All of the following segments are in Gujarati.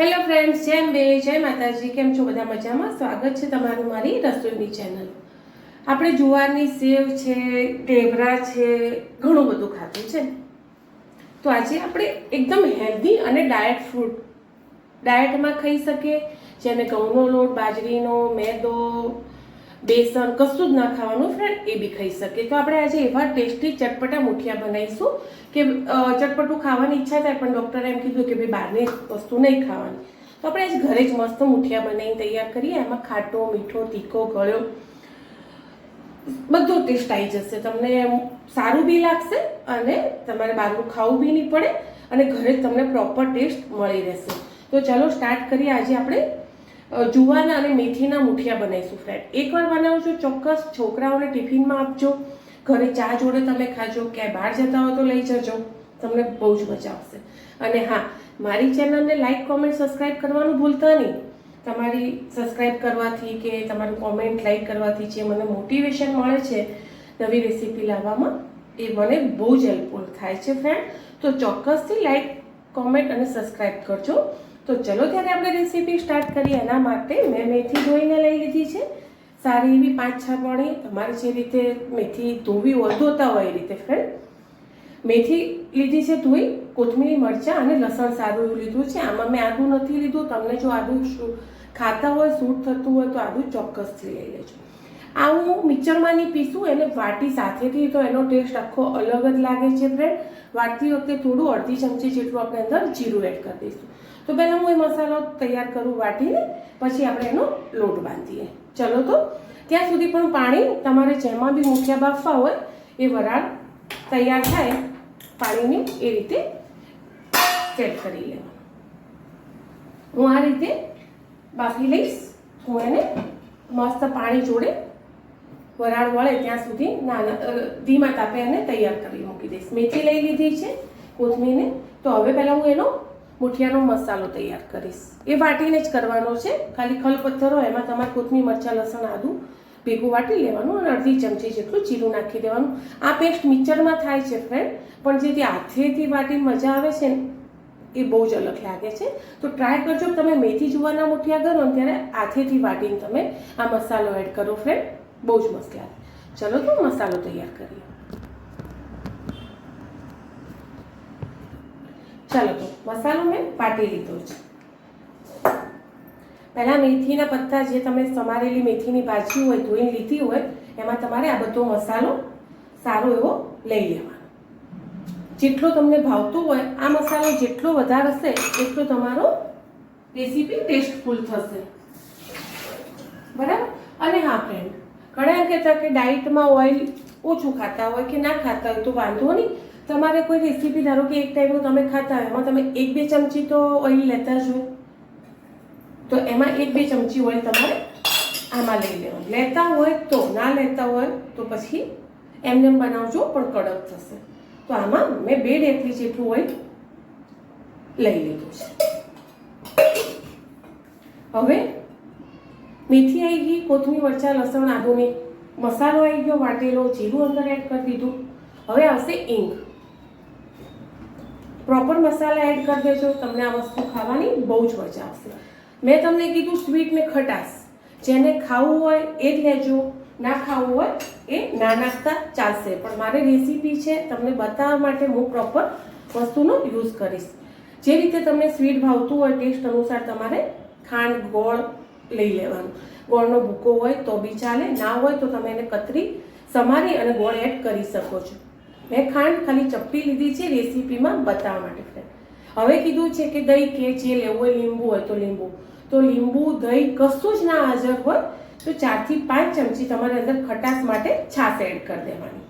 હેલો ફ્રેન્ડ્સ જેમ બે જય માતાજી, કેમ છો બધા મજામાં? સ્વાગત છે તમારું મારી રસોઈની ચેનલ આપણે જુવારની સેવ છે, ઢેબરા છે, ઘણું બધું ખાતું છે. તો આજે આપણે એકદમ હેલ્ધી અને ડાયટ ફૂડ ડાયટમાં ખાઈ શકીએ. જેને ઘઉંનો લોટ, બાજરીનો, મેદો બેસન કશું જ ના ખાવાનું ફ્રેન્ડ એ બી ખાઈ શકીએ તો આપણે આજે એવા ટેસ્ટી ચટપટા મુઠિયા બનાવીશું કે ચટપટું ખાવાની ઈચ્છા થાય, પણ ડૉક્ટરે એમ કીધું કે ભાઈ બહારની વસ્તુ નહીં ખાવાની. તો આપણે આજે ઘરે જ મસ્ત મુઠિયા બનાવીને તૈયાર કરીએ. એમાં ખાટો, મીઠો, તીખો, ગળ્યો, બધો ટેસ્ટ આવી જશે. તમને સારું બી લાગશે અને તમારે બહારનું ખાવું બી નહીં પડે અને ઘરે જ તમને પ્રોપર ટેસ્ટ મળી રહેશે. તો ચાલો સ્ટાર્ટ કરીએ. આજે આપણે અ, જુવારના અને મેથીના મુઠિયા બનાવીશું ફ્રેન્ડ એકવાર બનાવજો ચોક્કસ છોકરાઓને ટિફિનમાં આપજો ઘરે ચા જોડે તમે ખાજો ક્યાંય બહાર જતા હો તો લઈ જજો તમને બહુ જ મજા આવશે. અને હા મારી ચેનલને લાઈક કોમેન્ટ સબસ્ક્રાઇબ કરવાનું ભૂલતા નહીં. તમારી સબસ્ક્રાઇબ કરવાથી કે તમારું કોમેન્ટ લાઇક કરવાથી જે મને મોટિવેશન મળે છે નવી રેસીપી લાવવામાં એ મને બહુ જ હેલ્પફુલ થાય છે ફ્રેન્ડ તો ચોક્કસથી લાઈક કોમેન્ટ અને સબસ્ક્રાઇબ કરજો. તો ચલો ત્યારે આપણે રેસીપી સ્ટાર્ટ કરીએ. એના માટે મેં મેથી ધોઈને લઈ લીધી છે. સારી એવી પાંચ છ પાણી તમારે જે રીતે મેથી ધોવી હોય ધોતા હોય એ રીતે ફ્રેન્ડ મેથી લીધી છે ધોઈ, કોથમીરી, મરચાં અને લસણ સારું એવું લીધું છે. આમાં મેં આદું નથી લીધું. તમને જો આદું ખાતા હોય, સૂટ થતું હોય તો આદું ચોક્કસથી લઈ લેજો. આ હું મિક્સરમાં પીસું, એને વાટી સાથેથી તો એનો ટેસ્ટ આખો અલગ જ લાગે છે ફ્રેન્ડ વાટતી વખતે થોડું અડધી ચમચી જેટલું આપણે અંદર જીરું એડ કરી દઈશું. તો પહેલાં હું એ મસાલો તૈયાર કરું વાટીને, પછી આપણે એનો લોટ બાંધીએ. ચલો તો, ત્યાં સુધી પણ પાણી તમારે જેમાં બી મૂક્યા બાફવા હોય, એ વરાળ તૈયાર થાય, પાણીની એ રીતે સેટ કરી લેવાનું. હું આ રીતે બાફી લઈશ, હું એને મસ્ત પાણી જોડે વરાળ વળે ત્યાં સુધી નાના ધીમા તાપે એને તૈયાર કરી મૂકી દઈશ. મેથી લઈ લીધી છે, કોથમીરને. તો હવે પહેલાં હું એનો મુઠિયાનો મસાલો તૈયાર કરીશ. એ વાટીને જ કરવાનો છે. ખાલી ખલ પથ્થર હોય એમાં તમારે કોથમી મરચાં, લસણ, આદું ભેગું વાટી લેવાનું અને અડધી ચમચી જેટલું જીરું નાખી દેવાનું. આ પેસ્ટ મિક્સરમાં થાય છે ફ્રેન્ડ પણ જે તે હાથેથી વાટીને મજા આવે છે ને, એ બહુ જ અલગ લાગે છે. તો ટ્રાય કરજો. તમે મેથી જુવાના મુઠિયા કરો ને ત્યારે હાથેથી વાટીને તમે આ મસાલો એડ કરો ફ્રેન્ડ બહુ જ મસ્ત લાગે. ચલો તો મસાલો તૈયાર કરીએ. ચાલો તો મસાલો મેં વાટી લીધો છે. પહેલાં મેથીના પત્તા જે તમે સમારેલી મેથીની ભાજી હોય ધોઈને લીધી હોય, એમાં તમારે આ બધો મસાલો સારો એવો લઈ લેવાનો. જેટલો તમને ભાવતો હોય, આ મસાલો જેટલો વધારે હશે, એટલો તમારો રેસીપી ટેસ્ટફુલ થશે. બરાબર? અને હા ફ્રેન્ડ ઘણા કહેતા કે ડાયટમાં ઓઇલ ઓછું ખાતા હોય કે ના ખાતા હોય તો વાંધો નહીં. તમારે કોઈ રેસીપી ધારો કે એક ટાઈપનું તમે ખાતા એમાં તમે એક બે ચમચી તો ઓઇલ લેતા જ હોય. તો એમાં એક બે ચમચી ઓઇલ તમારે આમાં લઈ લેવાનું. લેતા હોય તો, ના લેતા હોય તો પછી એમને બનાવજો, પણ કડક થશે. તો આમાં મેં બે ડેકરી જેટલું ઓઇલ લઈ લીધું છે. હવે મેથી આવી ગઈ, કોથમીર, મરચાં, લસણ, આદુની મસાલો આવી ગયો, વાટેલો, જીરું અંદર એડ કરી દીધું. હવે આવશે ઈંગ પ્રોપર મસાલા એડ કરી દેજો. તમને આ વસ્તુ ખાવાની બહુ જ મજા આવશે. મેં તમને કીધું સ્વીટ ને ખટાશ. જેને ખાવું હોય એ જ લેજો. ના ખાવું હોય એ ના નાખતા ચાલશે. પણ મારી રેસીપી છે, તમને બતાવવા માટે હું પ્રોપર વસ્તુનો યુઝ કરીશ. જે રીતે તમને સ્વીટ ભાવતું હોય ટેસ્ટ અનુસાર તમારે ખાંડ, ગોળ લઈ લેવાનું. ગોળનો ભૂકો હોય તો બી ચાલે. ના હોય તો તમે એને કતરી સમારી અને ગોળ એડ કરી શકો છો. મેં ખાંડ ખાલી ચપટી લીધી છે રેસીપીમાં બતાવવા માટે. હવે કીધું છે કે દહીં કે જે લેવું હોય, લીંબુ હોય તો લીંબુ. તો લીંબુ, દહીં કશું જ ના હાજર હોય તો ચારથી પાંચ ચમચી તમારે અંદર ખટાશ માટે છાશ એડ કરી દેવાની.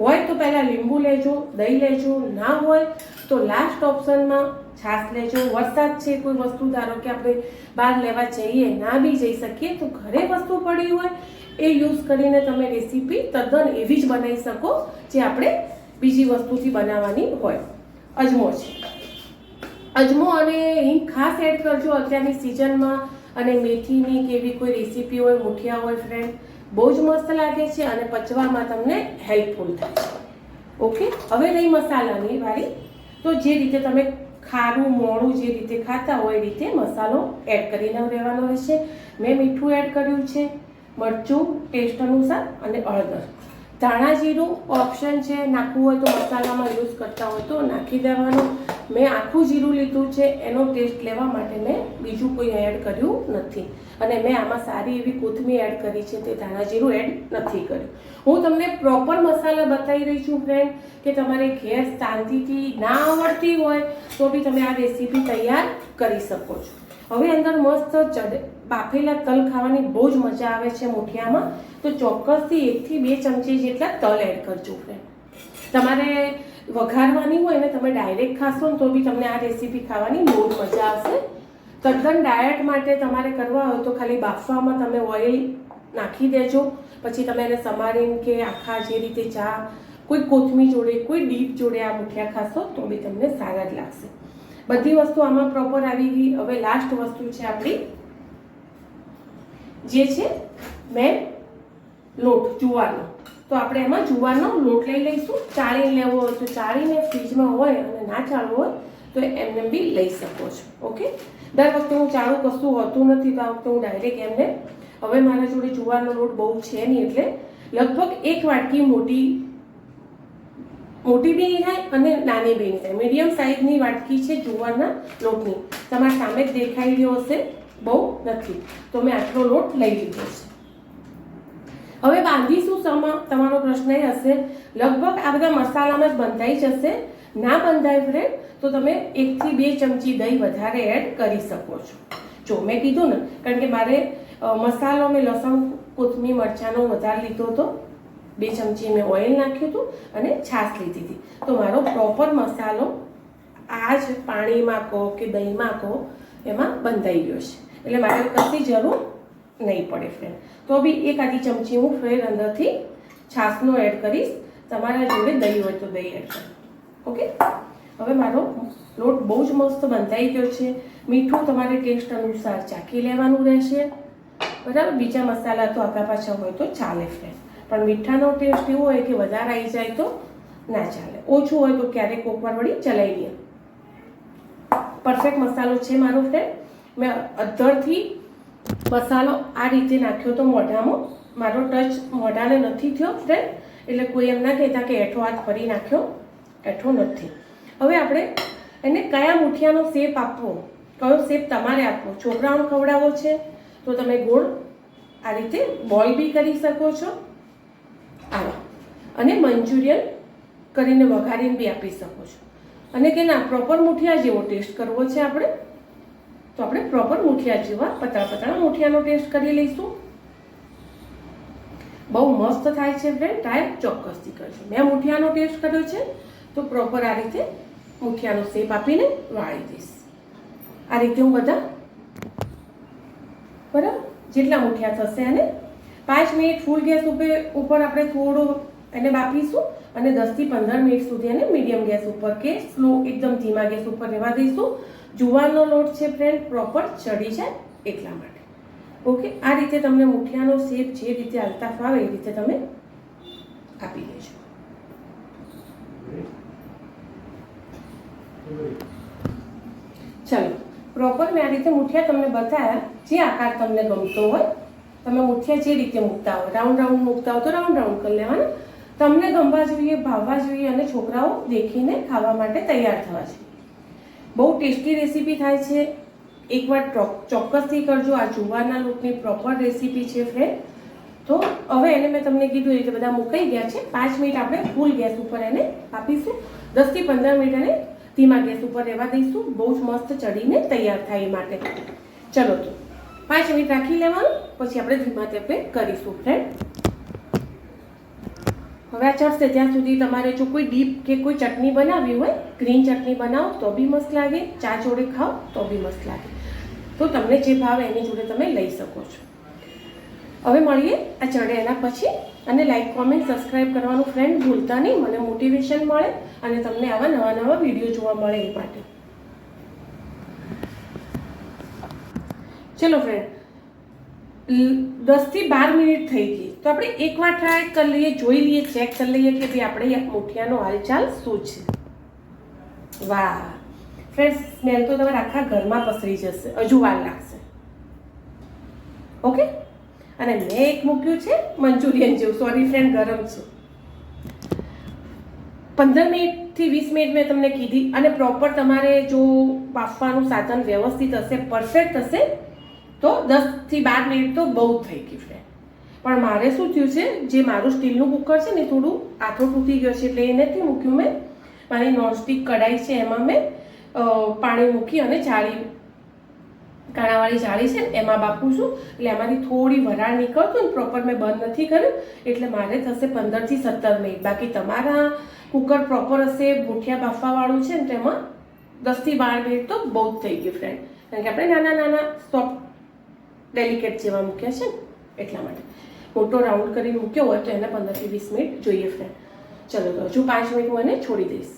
હોય તો પહેલાં લીંબુ લેજો, દહીં લેજો, ના હોય તો લાસ્ટ ઓપ્શનમાં છાશ લેજો. વરસાદ છે કોઈ વસ્તુ ધારો કે આપણે બહાર લેવા જઈએ, ના બી જઈ શકીએ, તો ઘરે વસ્તુ પડી હોય એ યુઝ કરીને તમે રેસીપી તદ્દન એવી જ બનાવી શકો જે આપણે બીજી વસ્તુથી બનાવવાની હોય. અજમો છે. અજમો અને હિંગ ખાસ એડ કરજો અત્યારની સિઝનમાં અને મેથીની કે એવી કોઈ રેસીપી હોય, મુઠિયા હોય ફ્રેન્ડ બહુ જ મસ્ત લાગે છે અને પચવામાં તમને હેલ્પફુલ થાય છે. ઓકે? હવે રહી મસાલાની વાળી તો જે રીતે તમે ખારું મોળું જે રીતે ખાતા હોય એ રીતે મસાલો એડ કરીને રહેવાનો રહેશે. મેં મીઠું એડ કર્યું છે. મરચું ટેસ્ટ અનુસાર અને હળદર. ધાણા જીરું ઓપ્શન છે, નાખવું હોય તો મસાલામાં યુઝ કરતા હોય તો નાખી દેવાનું. મેં આખું જીરું લીધું છે, એનો ટેસ્ટ લેવા માટે મેં બીજું કોઈ એડ કર્યું નથી. અને મેં આમાં સારી એવી કોથમીર એડ કરી છે, તે ધાણા જીરું એડ નથી કર્યું. હું તમને પ્રોપર મસાલા બતાવી રહી છું ફ્રેન્ડ કે તમારે ઘેર શાંતિથી ના આવડતી હોય તો બી તમે આ રેસીપી તૈયાર કરી શકો છો. હવે અંદર મસ્ત બાફેલા તલ ખાવાની બહુ જ મજા આવે છે મુઠિયામાં. તો ચોક્કસથી એકથી બે ચમચી જેટલા તલ એડ કરજો ફ્રેન્ડ તમારે વઘારવાની હોય ને તમે ડાયરેક્ટ ખાશો ને તો બી તમને આ રેસીપી ખાવાની બહુ જ મજા આવશે. તદ્દન ડાયટ માટે તમારે કરવા હોય તો ખાલી બાફવામાં તમે ઓઇલ નાખી દેજો. પછી તમે એને સમારીને કે આખા જે રીતે ચા, કોઈ કોથમી જોડે, કોઈ ડીપ જોડે આ મુઠિયા ખાશો તો બી તમને સારા જ લાગશે. બધી વસ્તુ આમાં પ્રોપર આવી ગઈ. હવે લાસ્ટ વસ્તુ છે આપણી, જે છે મેં લોટ જુવારનો. તો આપણે એમાં જુવારનો લોટ લઈ લઈશું. ચાળીને લેવો હોય તો ચાળીને ફ્રીજમાં હોય અને ના ચાળવો હોય તો એમને બી લઈ શકો છો. ઓકે? દર વખતે હું ચાળું કશું હોતું નથી તો આ વખતે હું ડાયરેક્ટ એમને. હવે મારા જોડે જુવારનો લોટ બહુ છે નહીં એટલે લગભગ એક વાટકી મોટી મોટી બેની થાય અને નાની બેની થાય મીડિયમ સાઇઝની વાટકી છે જુવારના લોટની. તમારા સામે જ દેખાઈ રહ્યો હશે. બહુ નથી. તો મેં આટલો લોટ લઈ લીધો છે. હવે બાંધીશું સમા, તમારો પ્રશ્ન એ હશે. લગભગ આ બધા મસાલામાં જ બંધાઈ જશે? ના બંધાય ફ્રેન્ડ તો તમે એકથી બે ચમચી દહીં વધારે એડ કરી શકો છો. જો મેં કીધું ને, કારણ કે મારે મસાલો મેં લસણ, કોથમીર, મરચાંનો વધારે લીધો હતો બે ચમચી મેં ઓઇલ નાખ્યું હતું અને છાશ લીધી હતી. તો મારો પ્રોપર મસાલો આ જ પાણીમાં કહો કે દહીંમાં કહો, એમાં બંધાઈ ગયો છે. એટલે મારે કશી જરૂર નહીં પડે ફ્રેન્ડ તો બી એક આધી ચમચી હું ફ્રેન્ડ અંદરથી છાશનો એડ કરીશ. તમારા જોડે દહીં હોય તો દહીં એડ કરો. ઓકે હવે મારો લોટ બહુ જ મસ્ત બંધાઈ ગયો છે. મીઠું તમારે ટેસ્ટ અનુસાર ચાખી લેવાનું રહેશે. બરાબર? બીજા મસાલા તો આગા પાછા હોય તો ચાલે ફ્રેન્ડ પણ મીઠાનો ટેસ્ટ એવો હોય કે વધારે આવી જાય તો ના ચાલે. ઓછું હોય તો ક્યારેક કોકવાર વળી ચલાવી દઈએ પરફેક્ટ મસાલો છે મારો ફ્રેન્ડ મેં અધ્ધરથી મસાલો આ રીતે નાખ્યો તો મોઢામાં. મારો ટચ મોઢાને નથી થયો ફ્રેન્ડ એટલે કોઈ એમ ના કહેતા કે એઠો હાથ ફરી નાખ્યો. એઠો નથી. હવે આપણે એને કયા મુઠિયાનો શેપ આપવો? કયો શેપ તમારે આપવો? છોકરાઓને ખવડાવવો છે? તો તમે ગોળ આ રીતે બોલ બી કરી શકો છો. અને મંચુરિયન કરીને વઘારીને બી આપી શકો છો. અને કે ના પ્રોપર મુઠિયા જેવો ટેસ્ટ કરવો છે આપણે, તો આપણે પ્રોપર મુઠિયા જેવા પતળા પતળા મુઠિયાનો ટેસ્ટ કરી લઈશું. બહુ મસ્ત થાય છે ફ્રેન્ડ ટ્રાય ચોક્કસથી કરજો. મેં મુઠિયાનો ટેસ્ટ કર્યો છે, તો પ્રોપર આ રીતે મુઠિયાનો શેપ આપીને વાળી દઈશ. આ રીતે હું બધા, બરાબર? જેટલા મુઠિયા થશે અને પાંચ મિનિટ ફૂલ ગેસ ઉપર ઉપર આપણે થોડો એને બાફીશું અને દસથી પંદર મિનિટ સુધી એને મીડિયમ ગેસ ઉપર કે સ્લો એકદમ ધીમા ગેસ ઉપર રહેવા દઈશું. જુવારનો લોટ છે ફ્રેન્ડ પ્રોપર ચડી જાય એટલા માટે. ઓકે આ રીતે તમને મુઠિયાનો શેપ જે રીતે હાલતા ફાવે એ રીતે તમે આપી દેજો. ચલો પ્રોપર મેં આ રીતે મુઠિયા તમને બતાવ્યા જે આકાર તમને ગમતો હોય, તમે મુઠિયા જે રીતે મૂકતા હોય રાઉન્ડ રાઉન્ડ મૂકતા હોય તો રાઉન્ડ રાઉન્ડ કરી લેવાના. તમને ગમવા જોઈએ, ભાવવા જોઈએ અને છોકરાઓ દેખીને ખાવા માટે તૈયાર થવા છે બહુ ટેસ્ટી રેસીપી થાય છે. એકવાર ચોક્કસથી કરજો. આ જુવારના લોટની પ્રોપર રેસીપી છે ફ્રેન્ડ તો હવે એને મેં તમને કીધું એ રીતે બધા મુકાઈ ગયા છે. પાંચ મિનિટ આપણે ફૂલ ગેસ ઉપર એને આપીશું. દસથી પંદર મિનિટ એને ધીમા ગેસ ઉપર રહેવા દઈશું. બહુ જ મસ્ત ચડીને તૈયાર થાય એ માટે. ચલો તો પાંચ મિનિટ રાખી લેવાનું. પછી આપણે ધીમા તેપે કરીશું ફ્રેન્ડ હવે આ ચડશે. ત્યાં સુધી તમારે જો કોઈ ડીપ કે કોઈ ચટણી બનાવવી હોય, ગ્રીન ચટણી બનાવો તો બી મસ્ત લાગે. ચા જોડે ખાઓ તો બી મસ્ત લાગે. તો તમને જે ભાવે એની જોડે તમે લઈ શકો છો. હવે મળીએ આ ચડે એના પછી. અને લાઈક કોમેન્ટ સબસ્ક્રાઈબ કરવાનું ફ્રેન્ડ ભૂલતા નહીં. મને મોટિવેશન મળે અને તમને આવા નવા નવા વીડિયો જોવા મળે એ માટે. ચલો ફ્રેન્ડ દસથી બાર મિનિટ થઈ ગઈ. તો આપણે એકવાર ટ્રાય કરી લઈએ, જોઈ લઈએ ચેક કરી લઈએ કે ભાઈ આપણે મુઠિયાનો હાલચાલ શું છે. વાહ. ફ્રેન્ડ સ્મેલ તો તમારે આખા ઘરમાં પસરી જશે, હજુ વાર લાગશે. ઓકે અને મેં એક મૂક્યું છે, મંચુરિયન જેવું. સોરી ફ્રેન્ડ ગરમ છે. પંદર મિનિટથી વીસ મિનિટ મેં તમને કીધી. અને પ્રોપર તમારે જો બાફવાનું સાધન વ્યવસ્થિત હશે પરફેક્ટ હશે તો દસથી બાર મિનિટ તો બહુ થઈ ગઈ ફ્રેન્ડ પણ મારે શું થયું છે, જે મારું સ્ટીલનું કુકર છે ને થોડું આથો તૂટી ગયો છે, એટલે એ નથી મૂક્યું મેં. મારી નોનસ્ટિક કઢાઈ છે એમાં મેં પાણી મૂકી અને જાળી, કાણાવાળી જાળી છે ને એમાં બાફું છું. એટલે એમાંથી થોડી વરાળ નીકળતું ને પ્રોપર મેં બંધ નથી કર્યું, એટલે મારે થશે પંદરથી સત્તર મિનિટ. બાકી તમારા કુકર પ્રોપર હશે મુઠિયા બાફવાવાળું છે ને તેમાં દસથી બાર મિનિટ તો બહુ જ થઈ ગયું ફ્રેન્ડ કારણ કે આપણે નાના નાના સોફ્ટ ડેલિકેટ જેવા મૂક્યા છે એટલા માટે. મોટો રાઉન્ડ કરીને મૂક્યો હોય તો એને પંદરથી વીસ મિનિટ જોઈએ ફ્રેન્ડ ચલો, તો હજુ પાંચ મિનિટ હું એને છોડી દઈશ.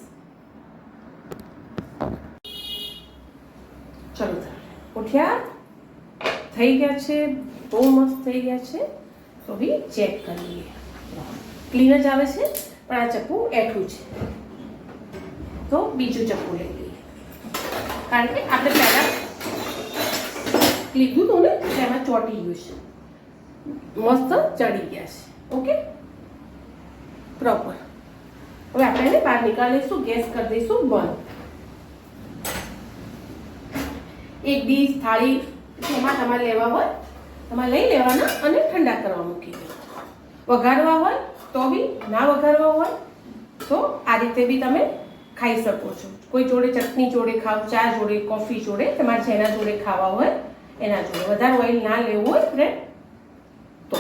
ચલો ઉઠ્યા. થઈ ગયા છે, બહુ મસ્ત થઈ ગયા છે. તો બી ચેક કરી લઈએ ક્લીન જ આવે છે, પણ આ ચપ્પુ એઠું છે. તો બીજું ચપ્પુ લઈ લઈએ. કારણ કે આપણે પહેલાં લીધું હતું ને એમાં ચોંટી ગયું છે. મસ્ત ચડી ગયા છે. ઓકે? પ્રોપર હવે આપણે એને બહાર નીકાળીશું, ગેસ કરી દઈશું, બંધ. એક ડીશ થાળી એમાં તમારે લેવા હોય, તમારે લઈ લેવાના અને ઠંડા કરવા મૂકી દેવા વઘારવા હોય તો બી, ના વઘારવા હોય તો આ રીતે બી તમે ખાઈ શકો છો. કોઈ જોડે ચટણી જોડે ખાવ, ચા જોડે, કોફી જોડે, તમારે જેના જોડે ખાવા હોય એના જોડે વધારે ઓઇલ ના લેવું હોય ફ્રેન્ડ તો.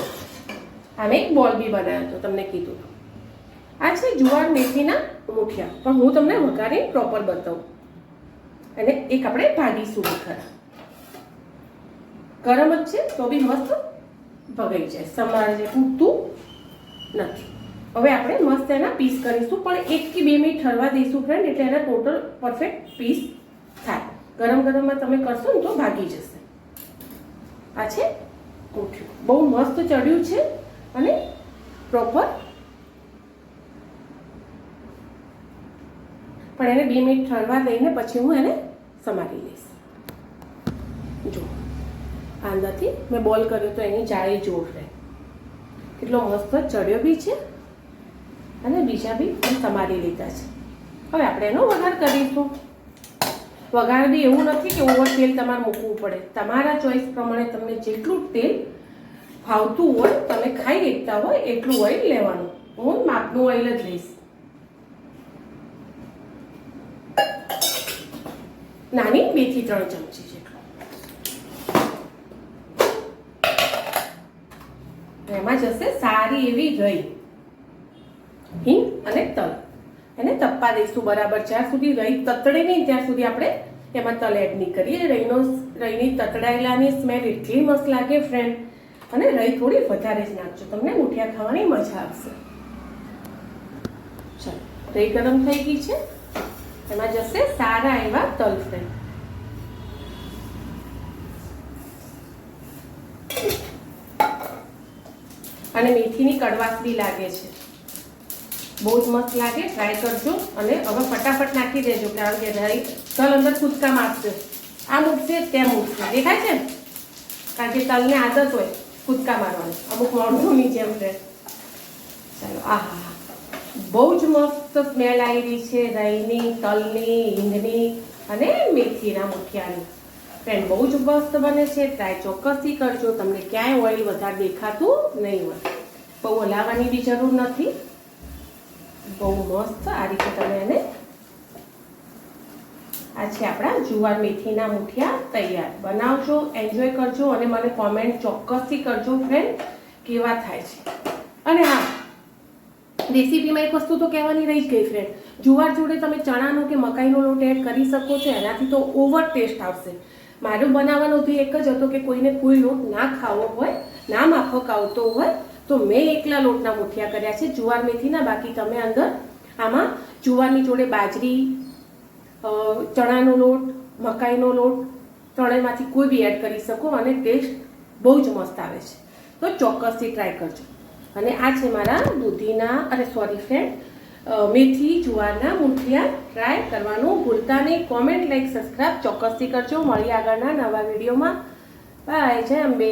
આમે એક બોલ બી બનાવ્યો હતો, તમને કીધું આ છે જુવાર મેથીના મુઠિયા. પણ હું તમને વઘારી પ્રોપર બતાવું. અને એક આપણે ભાગીશું ખરા. ગરમ જ છે, તો બી મસ્ત ભગાઈ જાય. સમારે જે તૂટતું નથી. હવે આપણે મસ્ત એના પીસ કરીશું, પણ એક કે બે મિનિટ ઠરવા દઈશું ફ્રેન્ડ એટલે એના ટોટલ પરફેક્ટ પીસ થાય. ગરમ ગરમમાં તમે કરશો ને તો ભાગી જશે. આ છે બહુ મસ્ત ચડ્યું છે અને પ્રોપર પણ એને બે મિનિટ ઠરવા દઈને પછી હું એને સમારી લઈશ. જો અંદરથી મેં બોલ કર્યો તો એની જાળી જોર રહે. કેટલો મસ્ત ચડ્યો બી છે અને બીજા બી સમારી લીધા છે. હવે આપણે એનો વઘાર કરીશું. વઘાર બી એવું નથી કે ઓવર તેલ તમારે મૂકવું પડે. તમારા ચોઈસ પ્રમાણે તમને જેટલું તેલ ફાવતું હોય, તમે ખાઈ શકતા હોય, એટલું ઓઇલ લેવાનું. હું માપનું ઓઇલ જ લઈશ. નાની બેથી ત્રણ ચમચી જેટલું. એમાં જશે સારી એવી રહી હિંગ અને તલ. એને તપવા દઈશું બરાબર. જ્યાં સુધી રહી તતડે નહીં, ત્યાં સુધી આપણે એમાં તલ એડ નહીં કરીએ રહીનો રહીની તતડાયેલાની સ્મેલ એટલી મસ્ત લાગે ફ્રેન્ડ અને રહી થોડી વધારે જ નાખજો. તમને મુઠિયા ખાવાની મજા આવશે. ચાલો રહી ગરમ થઈ ગઈ છે. એમાં જશે સારા એવા તલ ફ્રેન્ડ અને મેથીની કડવાશ બી લાગે છે. બહુ જ મસ્ત લાગે. ટ્રાય કરજો અને હવે ફટાફટ નાખી દેજો, કારણ કે રાઈ તલ અંદર કૂદકા મારશે. આ મૂકશે તેમ મૂકશે દેખાય છે? કારણ કે તલને આદત હોય કૂદકા મારવાની. અમુક મોઢુંની જેમ રહે. ચાલો આહા બહુ જ મસ્ત સ્મેલ આવી રહી છે રાઈની તલની, હિંગની અને મેથીના મુઠિયાની. ફ્રેન્ડ બહુ જ મસ્ત બને છે. ટ્રાય ચોક્કસથી કરજો. તમને ક્યાંય ઓઇલ વધારે દેખાતું નહીં હોય. બહુ હલાવવાની બી જરૂર નથી. બહુ મસ્ત આ રીતે તમે એને આ છે આપણા જુવાર મેથીના મુઠિયા તૈયાર. બનાવજો એન્જોય કરજો અને મને કોમેન્ટ ચોક્કસથી કરજો ફ્રેન્ડ કેવા થાય છે. અને હા, રેસીપીમાં એક વસ્તુ તો કહેવાની રહી જ ગઈ ફ્રેન્ડ જુવાર જોડે તમે ચણાનો કે મકાઈનો લોટ એડ કરી શકો છો, એનાથી તો ઓવર ટેસ્ટ આવશે. મારું બનાવવાનો તો એક જ હતો કે કોઈને કોઈ લોટ ના ખાવો હોય, ના માફક આવતો હોય તો મેં એકલા લોટના મુઠિયા કર્યા છે, જુવાર મેથીના, બાકી તમે અંદર આમાં જુવારની જોડે બાજરી ચણાનો લોટ, મકાઈનો લોટ, ત્રણેયમાંથી કોઈ બી એડ કરી શકો અને ટેસ્ટ બહુ જ મસ્ત આવે છે. તો ચોક્કસથી ટ્રાય કરજો. અને આ છે મારા દૂધીના, અરે સોરી ફ્રેન્ડ મેથી, જુવારના મુઠિયા. ટ્રાય કરવાનું ભૂલતા નહીં. કોમેન્ટ લાઈક સબસ્ક્રાઈબ ચોક્કસથી કરજો. મળીએ આગળના નવા વિડીયોમાં. બાય જય અંબે.